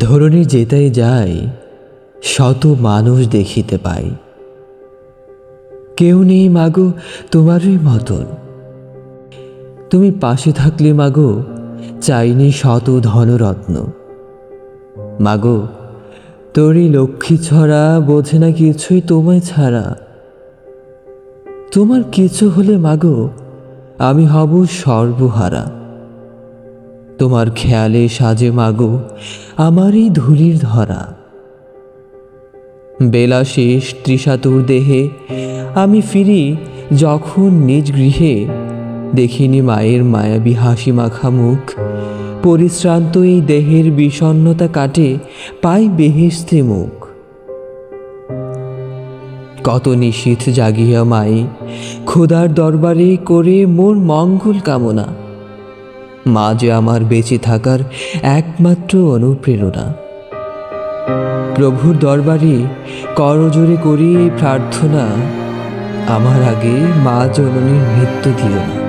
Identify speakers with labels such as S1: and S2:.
S1: ধরণী যেতাই যায়, শত মানুষ দেখিতে পাই। কেউ নেই মাগো তোমারই মতন। তুমি পাশে থাকলে মাগো চাইনি শত ধনরত্ন। মাগো, তোরই লক্ষ্মী ছড়া বোঝে না কিছুই তোমায় ছাড়া। তোমার কিছু হলে মাগো, আমি হব সর্বহারা। তোমার খেয়ালে সাজে মাগো আমারই ধুলির ধরা। বেলা শেষ, তৃষাতুর দেহে আমি ফিরি যখন নিজ গৃহে দেখিনি মায়ের মায়াবী হাসি মাখা মুখ। পরিশ্রান্ত এই দেহের বিষণ্ণতা কাটে পাই বেহেস্তে মুখ। কত নিশীথ জাগিয়া মাই খোদার দরবারে করে মোর মঙ্গল কামনা। মা যে আমার বেঁচে থাকার একমাত্র অনুপ্রেরণা। প্রভুর দরবারে করজোরে করি এই প্রার্থনা, আমার আগে মা জননীর মৃত্যু দিও না।